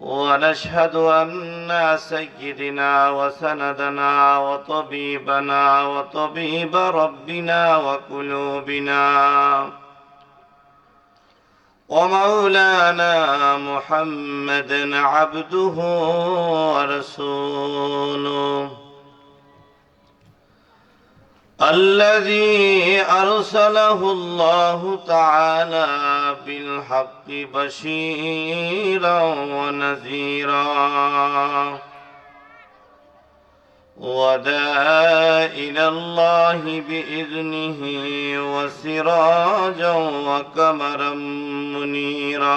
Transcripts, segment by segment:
ونشهد أن سيدنا وسندنا وطبيبنا وطبيب ربنا وقلوبنا ومولانا محمد عبده ورسوله. الذي أرسله الله تعالى بالحق بشيرا ونذيرا وداء إلى الله بإذنه وسراجا وكمرا منيرا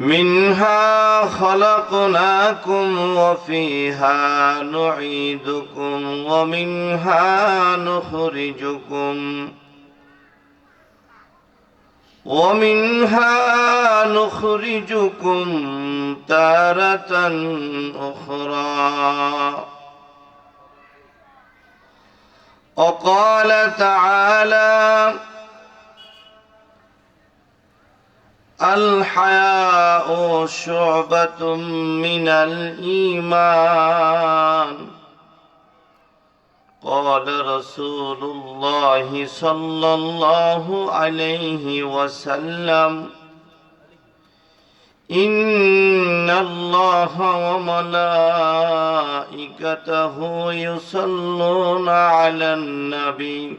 منها خلقناكم وفيها نعيدكم ومنها نخرجكم ومنها نخرجكم تارة أخرى وقال تعالى الحياء شعبة من الإيمان قال رسول الله صلى الله عليه وسلم إن الله وملائكته يصلون على النبي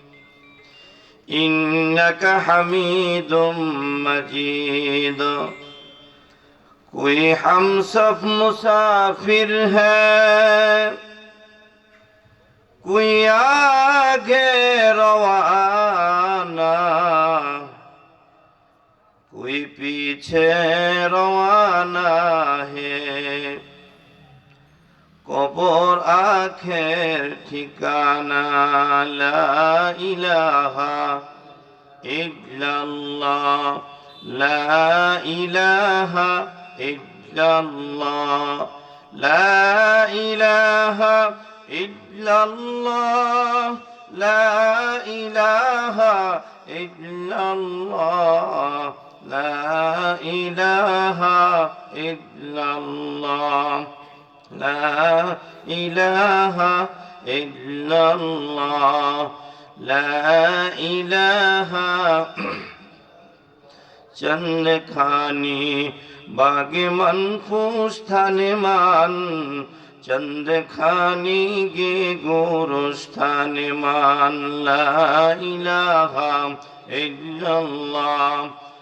إنك حميد مجيد کوئی ہم سب مسافر ہے کوئی آگے روانہ کوئی پیچھے روانہ ہے কবর আখের ঠিকানা, লা ইলাহা ইল্লাল্লাহ, লা ইলাহা ইল্লাল্লাহ, লা ইলাহা ইল্লাল্লাহ, লা ইলাহা ইল্লাল্লাহ, লা ইলাহা ইল্লাল্লাহ। لا إله إلا الله لا إله چند خانی باغ منفوس تھانے مان چند خانی گے گورستان مان لا الہ الا اللہ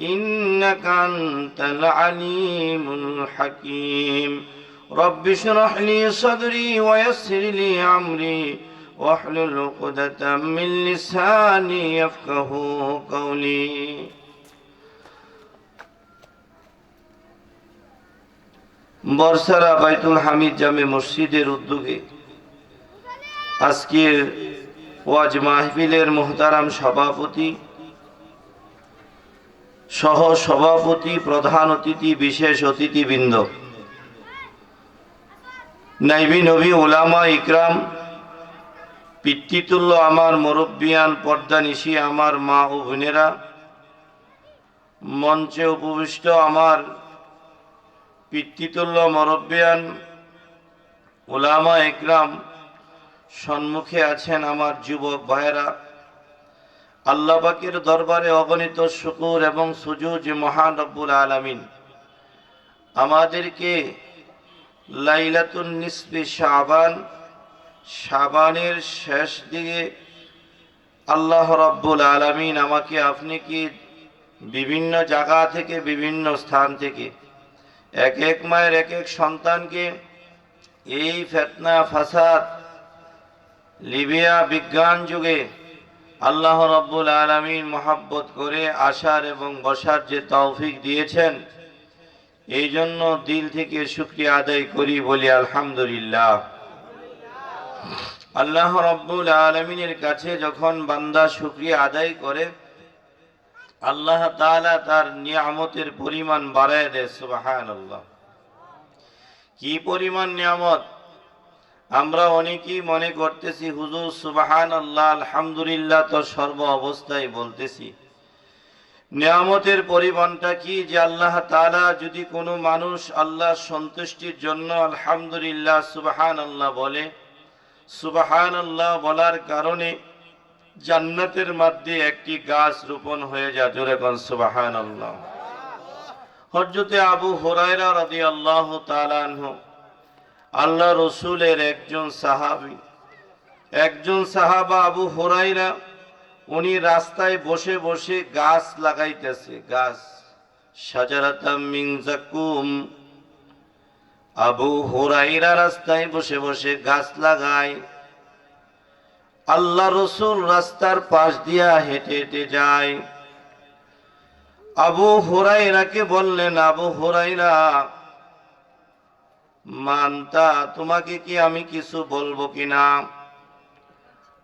إنك أنت العليم الحكيم رب اشرح لي صدري ويسر لي أمري واحلل عقدة من لساني يفقه قولي বর্ষারা বাইতুল হামিদ জামে মসজিদের উদ্যোগে আজকের ওয়াজ মাহফিলের মোহতারাম সভাপতি সহ সভাপতি প্রধান অতিথি, বিশেষ অতিথিবৃন্দ। নাইবি নবী ওলামা ইকরাম, পিতৃতুল্য আমার মুরব্বিয়ান পর্দা নিশি আমার মা ও বোনেরা, মঞ্চে উপবিষ্ট আমার পিতৃতুল্য মরব্বিয়ান ওলামা ইকরাম, সম্মুখে আছেন আমার যুবক ভাইয়েরা। আল্লাহ পাকের দরবারে অগণিত শুকুর এবং সুজুজ মহান রব্বুল আলামিন আমাদেরকে লাইলাতুন নিসফি শাবান, শাবানের শেষ দিকে আল্লাহ রব্বুল আলামিন আমাকে, আপনি কি বিভিন্ন জায়গা থেকে, বিভিন্ন স্থান থেকে, এক এক মায়ের এক এক সন্তানকে এই ফেতনা, ফাসাদ, লিবিয়া বিজ্ঞান যুগে আল্লাহ রব্বুল আলমিন মোহাব্বত করে আসার এবং বসার যে তৌফিক দিয়েছেন এই জন্য দিল থেকে শুক্রিয়া আদায় করি বলি আলহামদুলিল্লাহ। আল্লাহ রব্বুল আলমিনের কাছে যখন বান্দা শুক্রিয়া আদায় করে, আল্লাহ তাআলা তার নিয়ামতের পরিমাণ বাড়ায় দেয় সুবাহান আল্লাহ কি পরিমাণ নিয়ামত? আমরা অনেকেই মনে করতেছি, হুজুর সুবাহান আল্লাহ আলহামদুলিল্লাহ তো সর্ব অবস্থায় বলতেছি। নিয়ামতের পরিমাণটা কি যে আল্লাহ তাআলা যদি কোনো মানুষ আল্লাহ সন্তুষ্টির জন্য আলহামদুলিল্লাহ সুবাহান আল্লাহ বলে সুবাহান আল্লাহ বলার কারণে জান্নাতের মধ্যে একটি গাছ রোপণ হয়ে যায়, জোরে কোন সুবাহান আল্লাহ হজরতে আবু হুরায়রা রাদিয়াল্লাহু তাআলা আনহু আল্লাহ রসুলের একজন সাহাবী। একজন সাহাবা আবু হুরায়রা, উনি রাস্তায় বসে বসে গাছ লাগাইতেছে। গাছ, সাজারাতাম আবু হুরাইরা রাস্তায় বসে বসে গাছ লাগায়। আল্লাহ রসুল রাস্তার পাশ দিয়া হেঁটে হেঁটে যায়। আবু হুরাইরাকে বললেন, আবু হুরাইরা মানতা, তোমাকে কি আমি কিছু বলব কিনা?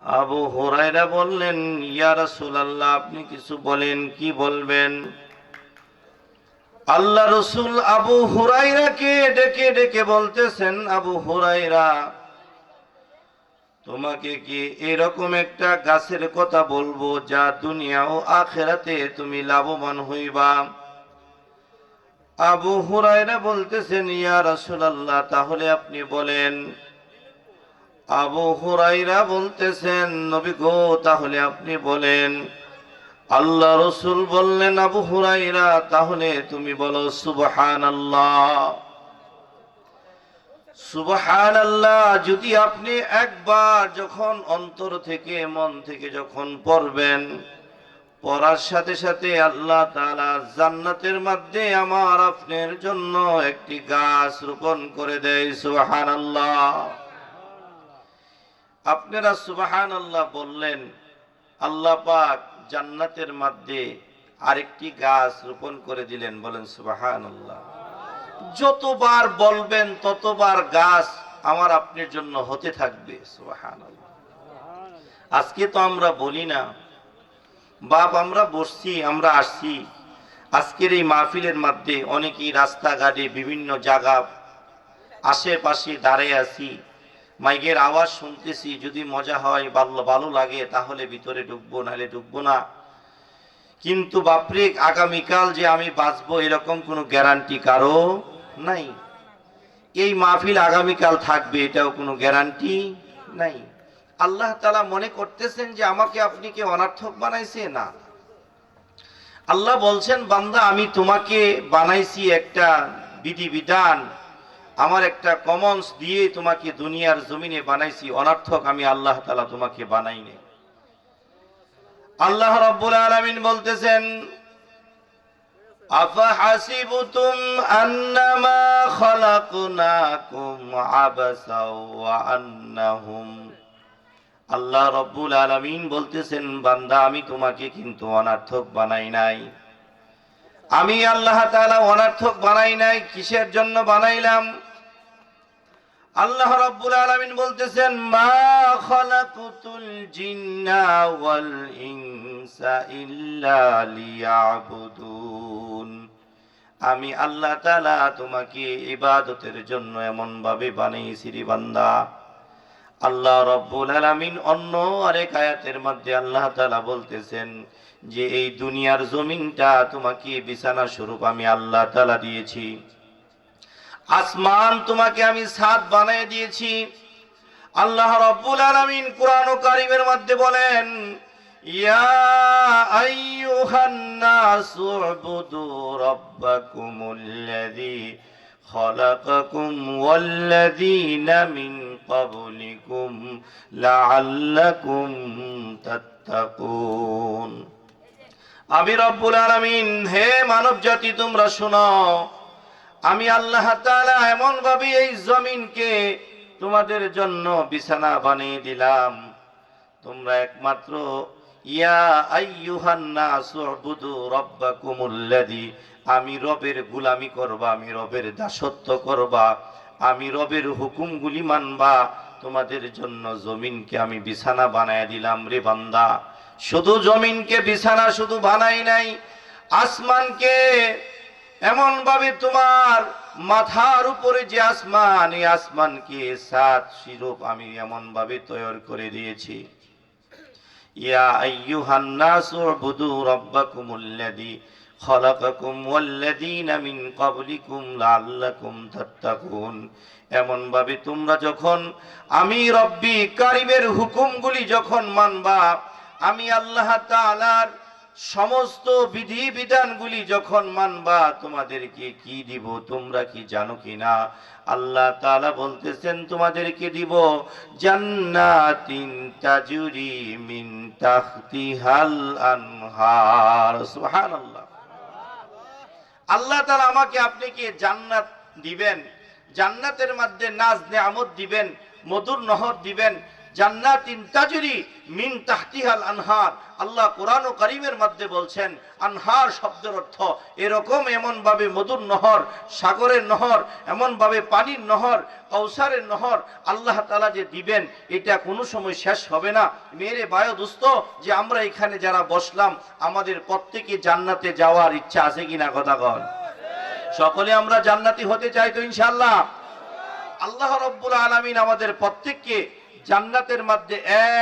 আবু হুরাইরা বললেন, ইয়া রাসূলুল্লাহ, আপনি কিছু বলেন, কি বলবেন? আল্লাহ রসুল আবু হুরাইরাকে ডেকে ডেকে বলতেছেন, আবু হুরাইরা তোমাকে কি এরকম একটা গাছের কথা বলব যা দুনিয়া ও আখেরাতে তুমি লাভবান হইবা? আবু হুরায়রা বলতেছেন, ইয়া রাসূলুল্লাহ, তাহলে আপনি বলেন। আবু হুরাইরা বলতেছেন, নবী গো, তাহলে আপনি বলেন। আল্লাহ রসুল বললেন, আবু হুরাইরা তাহলে তুমি বলো, সুবহানাল্লাহ। সুবহান আল্লাহ যদি আপনি একবার যখন অন্তর থেকে মন থেকে যখন পড়বেন পড়ার সাথে সাথে আল্লাহ তাআলা জান্নাতের মধ্যে আমার আপনার জন্য একটি গাছ রোপণ করে দেয় সুবহান আল্লাহ আপনারা সুবহান আল্লাহ বললেন, আল্লাহ পাক জান্নাতের মধ্যে আরেকটি গাছ রোপণ করে দিলেন, বলেন সুবাহান আল্লাহ যতবার বলবেন ততবার গাছ আমার আপনার জন্য হতে থাকবে সুবাহান আল্লাহ আজকে তো আমরা বলি না বাপ, আমরা বসছি, আমরা আসছি। আজকের এই মাহফিলের মধ্যে অনেকেই রাস্তাঘাটে বিভিন্ন জায়গা আশেপাশে দাঁড়িয়ে আছি। মাইকের আওয়াজ শুনতেছি, যদি মজা হয়, ভালো ভালো লাগে, তাহলে ভিতরে ঢুকবো, নাহলে ঢুকবো না। কিন্তু বাপরে, আগামীকাল যে আমি বাঁচবো, এরকম কোনো গ্যারান্টি কারও নাই। এই মাহফিল আগামীকাল থাকবে, এটাও কোনো গ্যারান্টি নাই। আল্লাহ তালা মনে করতেছেন যে আমাকে আপনি কি অনার্থক বানাইছে না আল্লাহ বলছেন বান্দা আমি তোমাকে বানাইছি একটা বিধি বিধান আমার একটা কমন্স দিয়ে তোমাকে দুনিয়ার জমিনে বানাইছি অনার্থক আমি আল্লাহ তালা তোমাকে বানাইনি আল্লাহ রব্বুল আলামিন বলতেছেন أفحسبتم أنما خلقناكم عبثا وأنهم আল্লাহ রব্বুল আলামিন বলতেছেন, বান্দা, আমি তোমাকে কিন্তু অনার্থক বানাই নাই। আমি আল্লাহ তাআলা অনার্থক বানাই নাই, কিসের জন্য বানাইলাম? আল্লাহ রাব্বুল আলামিন বলতেছেন জিন্না ওয়াল ইনসা ইল্লা আমি আল্লাহ তালা তোমাকে ইবাদতের জন্য এমন ভাবে বানিয়েছি বান্দা। আল্লাহ রব্বুল আলামিন অন্য আরেক আয়াতের মধ্যে আল্লাহ তাআলা বলতেছেন যে, এই দুনিয়ার জমিনটা তোমাকে বিছানা স্বরূপ আমি আল্লাহ তাআলা দিয়েছি। আসমান তোমাকে আমি সাত বানিয়ে দিয়েছি। আল্লাহ রব্বুল আলামিন কোরআন ও কারিমের মধ্যে বলেন, ইয়া আইয়ুহান নাসু রাব্বাকুমুল্লাযী خلقكم والذين من قبلكم لعلكم تتقون আমি রব্বুল আলামিন হে মানব জাতি তোমরা শোনো আমি আল্লাহ তাআলা এমন ভাবে এই জমিনকে তোমাদের জন্য বিছানা বানিয়ে দিলাম তোমরা একমাত্র ইয়া আইয়ুহান নাসু উবুদু রাব্বাকুমুল্লাযী আমি রবের গুলামি করবা, আমি রবের দাসত্ব করবা, আমি রবের হুকুমগুলি মানবা, তোমাদের জন্য জমিনকে আমি বিছানা বানায় দিলাম রে বান্দা। শুধু জমিনকে বিছানা শুধু বানাই নাই, আসমানকে এমন ভাবে তোমার মাথার উপরে যে আসমান, এই আসমানকে সাত শিরোপ আমি এমন ভাবে তৈরি করে দিয়েছি। ইয়া আইয়ুহান নাসু উবুদু রাব্বাকুমুল্লাযী খলাকাকুম ওয়াল্লাযীনা মিন ক্বাবলিকুম লাআল্লাকুম তাত্তাকুন। এমন ভাবে তোমরা যখন আমি রব্বি কারিমের হুকুমগুলি যখন মানবা, আমি আল্লাহ তাআলার সমস্ত বিধি বিধানগুলি যখন মানবা, তোমাদেরকে কি দিব, তোমরা কি জানো কি না আল্লাহ তাআলা বলতেছেন, তোমাদেরকে দিব জান্নাতিন তাজুরি মিন তাহতিহাল আনহার। সুবহানাল্লাহ। আল্লাহ তালা আমাকে, আপনি কি জান্নাত দিবেন? জান্নাতের মধ্যে নাজ নেয়ামত দিবেন, মধুর নহর দিবেন জান্নাতিন তাজরি মিন তাহতিহাল আনহার। আল্লাহ কোরআন ও করিমের মধ্যে বলছেন, আনহার শব্দের অর্থ এরকম এমন ভাবে মধুর নহর, সাগরের নহর এমন ভাবে পানির নহর কৌসারের নহর আল্লাহ তালা যে দিবেন, এটা কোনো সময় শেষ হবে না। মেরে বায়ু দুস্থ যে আমরা এখানে যারা বসলাম, আমাদের প্রত্যেকে জান্নাতে যাওয়ার ইচ্ছা আছে কিনা কথা কন। সকলে আমরা জান্নাতি হতে চাই তো ইনশাল্লাহ আল্লাহ রব্বুল আলমিন আমাদের প্রত্যেককে জান্নাতের মধ্যে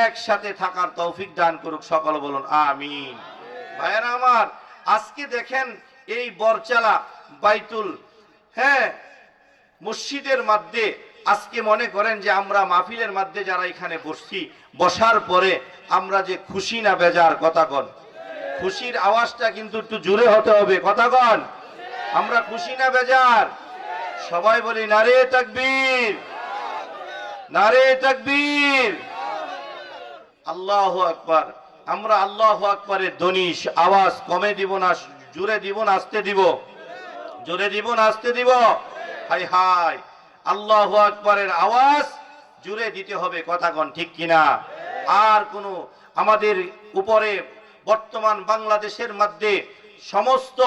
একসাথে থাকার তৌফিক দান করুক, সকল বলুন, আমিন। ভাইয়েরা আমার, আজকে দেখেন এই বরচালা বাইতুল হ্যাঁ মসজিদের মধ্যে, আজকে মনে করেন যে আমরা মাহফিলের মধ্যে যারা এখানে বসছি, বসার পরে আমরা যে খুশি না বেজার, কথা কন। খুশির আওয়াজটা কিন্তু একটু জোরে হতে হবে, কথা কন। আমরা খুশি না বেজার। সবাই বলি, নারে তাকবীর। নারে তাকবীর। আল্লাহ আকবার। আমরা আল্লাহ আকবারের দনিশ আওয়াজ কমে দিব না, জোরে দিব না, আসতে দিব। জোরে দিব না, আসতে দিব। High high. আল্লাহ আকবারের আওয়াজ জুড়ে দিতে হবে, কথা কন ঠিক কিনা আর কোনো আমাদের উপরে বর্তমান বাংলাদেশের মধ্যে সমস্ত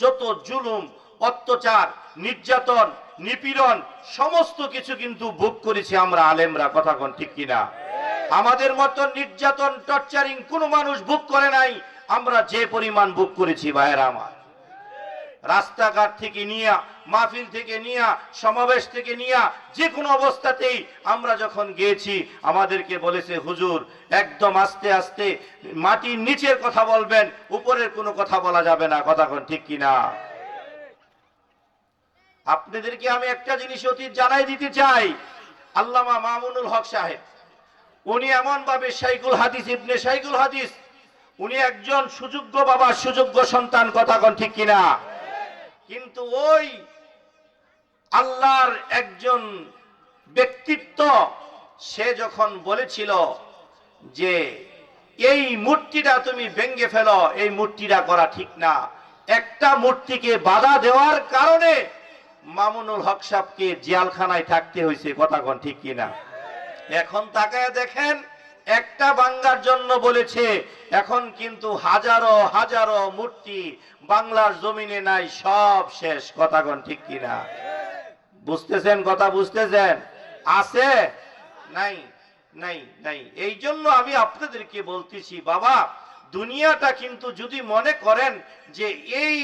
যত জুলুম, অত্যাচার, নির্যাতন নিপীড়ন, সমস্ত কিছু কিন্তু ভোগ করেছি আমরা আলেমরা, কথা কন ঠিক কিনা? আমাদের মতো নির্যাতন, টর্চারিং কোনো মানুষ ভোগ করে নাই, আমরা যে পরিমাণ ভোগ করেছি ভাইয়েরা আমার। রাস্তাঘাট থেকে নিয়া, মাহফিল থেকে নিয়া, সমাবেশ থেকে নিয়া যে কোনো অবস্থাতেই আমরা যখন গিয়েছি, আমাদেরকে বলেছে, হুজুর, একদম আস্তে আস্তে মাটির নিচের কথা বলবেন, উপরের কোনো কথা বলা যাবে না, কথা কোন ঠিক কিনা? আপনাদেরকে আমি একটা জিনিস অতীত জানাই দিতে চাই। আল্লামা মামুনুল হক সাহেব, উনি এমন ভাবে শাইকুল হাদিস, ইবনে শাইকুল হাদিস, উনি একজন সুযোগ্য বাবা সুযোগ্য সন্তান, কথা কোন ঠিক কিনা? কিন্তু ওই আল্লাহর একজন ব্যক্তিত্ব, সে যখন বলেছিল যে, এই মূর্তিটা তুমি ভেঙ্গে ফেলো, এই মূর্তিটা করা ঠিক না। একটা মূর্তিকে বাধা দেওয়ার কারণে মামুনুল হক সাহকে জিয়ালখানায় থাকতে হয়েছে, কথা কোন ঠিক কিনা? এখন তাকায় দেখেন, একটা বাংলার জন্য বলেছে, এখন কিন্তু হাজারো হাজারো মূর্তি বাংলার জমিনে নাই, সব শেষ, কথা কোন ঠিক কিনা? বুঝতেছেন কথা, বুঝতেছেন? আছে? নাই নাই নাই। এই জন্য আমি আপনাদেরকে বলতেছি, বাবা, দুনিয়াটা কিন্তু যদি মনে করেন যে এই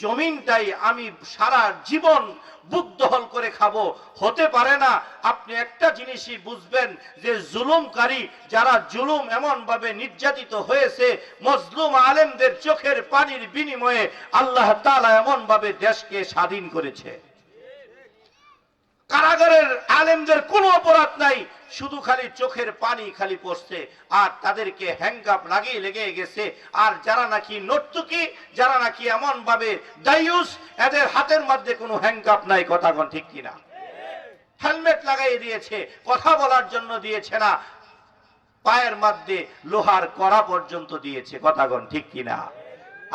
জমিনটাই আমি সারা জীবন বুক দখল করে খাব। হতে পারে না, আপনি একটা জিনিসই বুঝবেন যে জুলুমকারী যারা জুলুম এমন ভাবে নির্যাতিত হয়েছে, মজলুম আলেমদের চোখের পানির বিনিময়ে আল্লাহ তাআলা এমন ভাবে দেশকে স্বাধীন করেছে। কারাগারের আলেমদের কোনো অপরাধ নাই শুধু খালি চোখের পানি খালি পড়ছে, আর তাদেরকে হ্যাঙ্গাপ লাগিয়ে লেগে গেছে। আর যারা নাকি নর্তুকি, যারা নাকি এমন ভাবে দায়ুস, এদের হাতের মধ্যে কোনো হ্যাঙ্গাপ নাই, কথা ঠিক কিনা? হেলমেট লাগাই দিয়েছে, কথা বলার জন্য দিয়েছে না, পায়ের মধ্যে লোহার কড়া পর্যন্ত দিয়েছে কথাগণ ঠিক কিনা?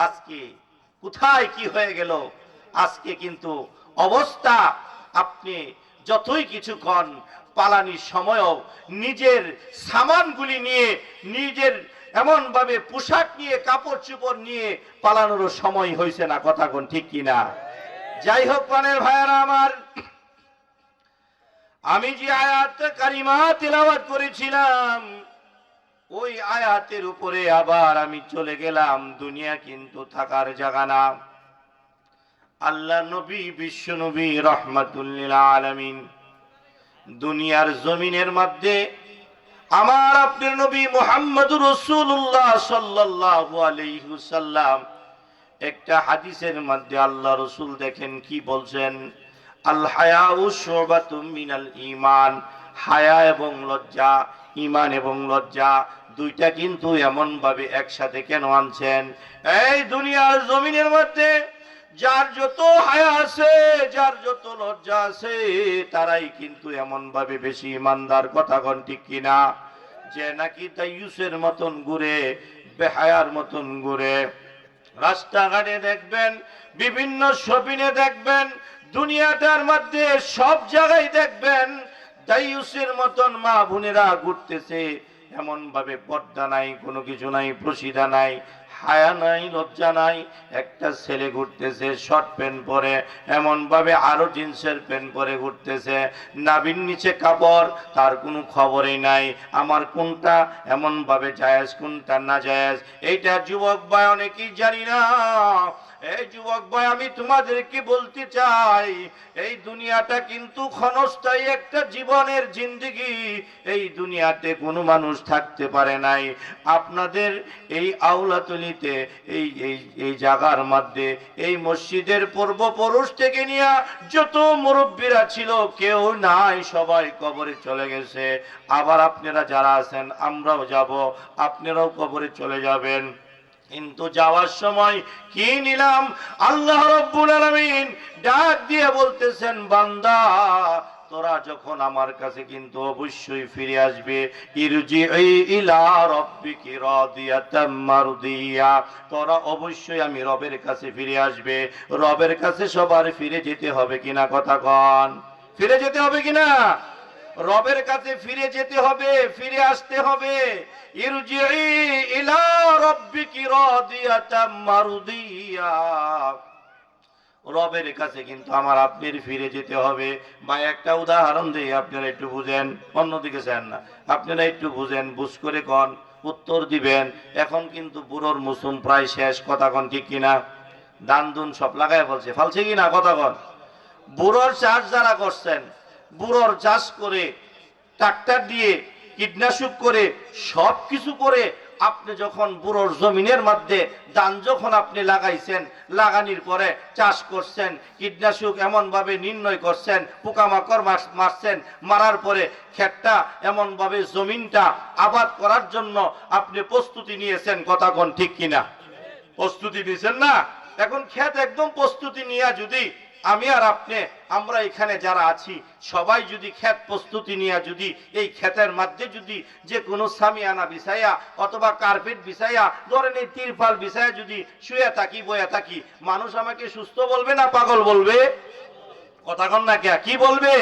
আজকে কোথায় কি হয়ে গেল? আজকে কিন্তু অবস্থা, আপনি যতই কিছু কন পালানির সময়ও নিজের সামানগুলি নিয়ে, নিজের এমন ভাবে পোশাক নিয়ে কাপড় চোপড় নিয়ে পালানোরও সময় হয়েছে না কথাগণ ঠিক কিনা যাই হোক প্রাণের ভাইয়ারা আমার, আমি যে আয়াত কারিমা তেলাওয়াত করেছিলাম, ওই আয়াতের উপরে আবার আমি চলে গেলাম, দুনিয়া কিন্তু থাকার জায়গা না। আল্লাহ নবী, বিশ্ব নবী রহমাতুল্লিল আলামিন দুনিয়ার জমিনের মধ্যে আমার আপনার নবী মোহাম্মদ রসুল্লাহ সাল্লাল্লাহু আলাইহি সাল্লাম একটা হাদিসের মধ্যে আল্লাহ রসুল দেখেন, কি বলছেন? মিনাল ঈমান। হায়া এবং লজ্জা, ঈমান এবং লজ্জা দুইটা কিন্তু এমন ভাবে একসাথে কেন আনছেন? এই দুনিয়ার জমিনের মধ্যে যার যত হায়া আছে, যার যত লজ্জা আছে, তারাই কিন্তু এমন ভাবে বেশি ইমানদার, কথা কন ঠিক কিনা যে নাকি তাইয়ুসের মতন ঘুরে, বেহায়ার মতন ঘুরে। রাস্তাঘাটে দেখবেন, বিভিন্ন শপিনে দেখবেন, দুনিয়াটার মধ্যে সব জায়গায় দেখবেন দাইয়ুসের মতন মা বোনেরা ঘুরতেছে এমন ভাবে পর্দা নাই, কোনো কিছু নাই প্রসিদা নাই হায়া নাই, লজ্জা নাই। একটা ছেলে ঘুরতেছে শর্ট প্যান্ট পরে, এমনভাবে আরও জিন্সের প্যান্ট পরে ঘুরতেছে। নাবির নিচে কাপড়, তার কোনো খবরই নাই। আমার কোনটা এমনভাবে ভাবে জায়েজ, কোনটা না জায়াজ, এইটা যুবক ভাই অনেকেই জানি না। এই যুবক ভাই, আমি তোমাদেরকে বলতে চাই, এই দুনিয়াটা কিন্তু ক্ষণস্থায়ী একটা জীবনের জিন্দিগি। এই দুনিয়াতে কোনো মানুষ থাকতে পারে নাই। আপনাদের এই আউলাতলিতে এই এই এই জায়গার মধ্যে, এই মসজিদের পূর্বপুরুষ থেকে নিয়ে যত মুরব্বীরা ছিল, কেউ নাই, সবাই কবরে চলে গেছে। আবার আপনারা যারা আছেন, আমরাও যাব, আপনারাও কবরে চলে যাবেন। কিন্তু যাওয়ার সময় কি নিলাম? আল্লাহ রব্বুল আলামিন ডাক দিয়ে বলতেছেন, বান্দা, তোরা যখন আমার কাছে কিন্তু অবশ্যই ফিরে আসবে ইলা তোরা অবশ্যই আমি রবের কাছে ফিরে আসবে। রবের কাছে সবার ফিরে যেতে হবে কিনা কথা কন। ফিরে যেতে হবে কিনা? রবের কাছে ফিরে যেতে হবে, ফিরে আসতে হবে। ইলা রবের কাছে কিন্তু আমার আপনার ফিরে যেতে হবে। বা একটা উদাহরণ দিই, আপনারা একটু বুঝেন। অন্যদিকে চান না। আপনারা একটু বুঝেন, বুঝ করে কন, উত্তর দিবেন। এখন কিন্তু বুড়োর মুসুম প্রায় শেষ, কথা কন ঠিক কিনা? দান দুন সব লাগায় বলছে। ফালছে কিনা কথা কন। বুড়োর চাষ যারা করছেন বুড়োর চাষ করে ট্রাক্টর দিয়ে কীটনাশক করে, সব কিছু করে আপনি যখন বুড়োর জমিনের মধ্যে ধান যখন আপনি লাগাইছেন, লাগানির পরে চাষ করছেন, কীটনাশক এমনভাবে নির্ণয় করছেন, পোকামাকড় মার- মারছেন, মারার পরে ক্ষেতটা এমনভাবে জমিনটা আবাদ করার জন্য আপনি প্রস্তুতি নিয়েছেন, কথা ঠিক কিনা? প্রস্তুতি নিয়েছেন না? এখন ক্ষেত একদম প্রস্তুতি নিয়ে যদি আমি আর আপনি, আমরা এখানে যারা আছি, সবাই যদি ক্ষেত প্রস্তুতি নিয়ে যদি এই ক্ষেতের মধ্যে যদি যে কোনো সামিয়ানা বিছাইয়া অথবা কার্পেট বিছাইয়া ধরেন এই তিরপাল বিছাইয়া যদি শুয়ে থাকি, বয়ে থাকি, মানুষ আমাকে সুস্থ বলবে না পাগল বলবে? কথা কন না কে কি বলবে?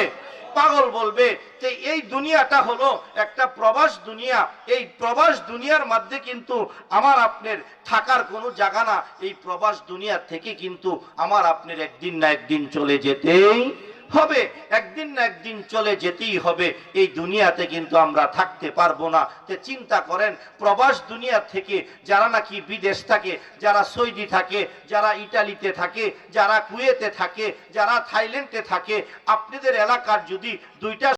পাগল বলবে যে এই দুনিয়াটা হলো একটা প্রবাস দুনিয়া। এই প্রবাস দুনিয়ার মধ্যে কিন্তু আমার আপনার থাকার কোনো জায়গা না। এই প্রবাস দুনিয়া থেকে কিন্তু আমার আপনার একদিন না একদিন চলে যেতেই হবে, একদিন না একদিন চলে যেতেই হবে। এই দুনিয়াতে কিন্তু আমরা থাকতে পারব না। তে চিন্তা করেন, প্রবাস দুনিয়া থেকে যারা নাকি বিদেশ থাকে, যারা সৌদি থাকে, যারা ইটালিতে থাকে, যারা কুয়েতে থাকে, যারা থাইল্যান্ডে থাকে, আপনাদের এলাকার যদি দুইটা